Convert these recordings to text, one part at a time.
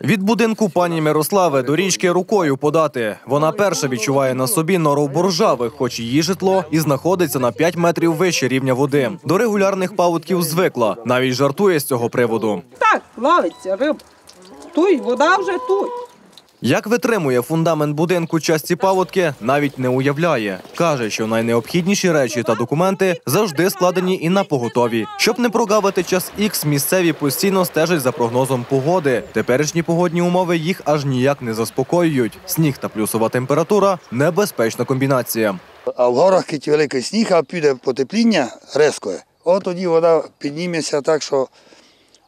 Від будинку пані Мирослави до річки рукою подати. Вона перша відчуває на собі нору боржави, хоч її житло і знаходиться на 5 метрів вище рівня води. До регулярних паводків звикла. Навіть жартує з цього приводу. Так, ловиться риб. Тут вода вже туй. Як витримує фундамент будинку часті паводки, навіть не уявляє. Каже, що найнеобхідніші речі та документи завжди складені і на поготові. Щоб не прогавити час ікс, місцеві постійно стежать за прогнозом погоди. Теперішні погодні умови їх аж ніяк не заспокоюють. Сніг та плюсова температура небезпечна комбінація. А в горах кить великий сніг, а піде потепління резко. От тоді вода підніметься так, що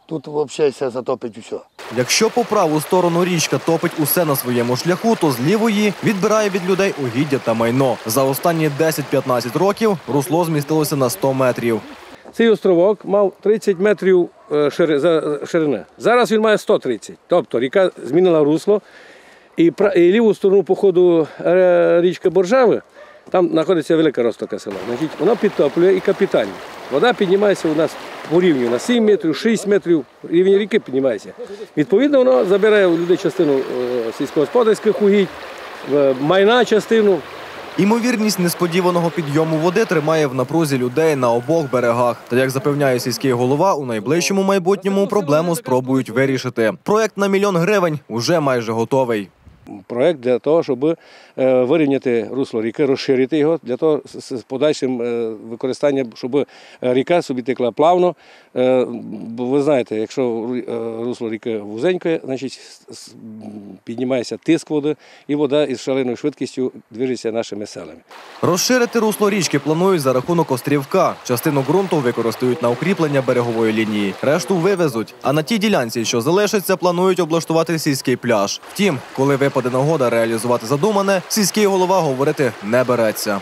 тут взагалі все затопить усе. Якщо по праву сторону річка топить усе на своєму шляху, то з лівої відбирає від людей угіддя та майно. За останні 10-15 років русло змістилося на 100 метрів. Цей островок мав 30 метрів е, ширини. Зараз він має 130. Тобто ріка змінила русло. І, ліву сторону по ходу е, річки Боржави, там знаходиться велика розтока села. Вона підтоплює і капітально. Вода піднімається у нас по рівню на 7 метрів, 6 метрів, рівень ріки піднімається. Відповідно, воно забирає у людей частину е, сільськогосподарських угідь, е, майна частину. Імовірність несподіваного підйому води тримає в напрузі людей на обох берегах. Та як запевняє сільський голова, у найближчому майбутньому проблему спробують вирішити. Проект на мільйон гривень уже майже готовий. Проект для того, щоб е, вирівняти русло ріки, розширити його для того з подальшим е, використанням, щоб е, ріка собі текла плавно. Бо ви знаєте, якщо русло ріки вузеньке, значить піднімається тиск води, і вода із шаленою швидкістю движеться нашими селами. Розширити русло річки планують за рахунок острівка. Частину ґрунту використають на укріплення берегової лінії, решту вивезуть. А на тій ділянці, що залишиться, планують облаштувати сільський пляж. Втім, коли випаде нагода реалізувати задумане, сільський голова говорити не береться.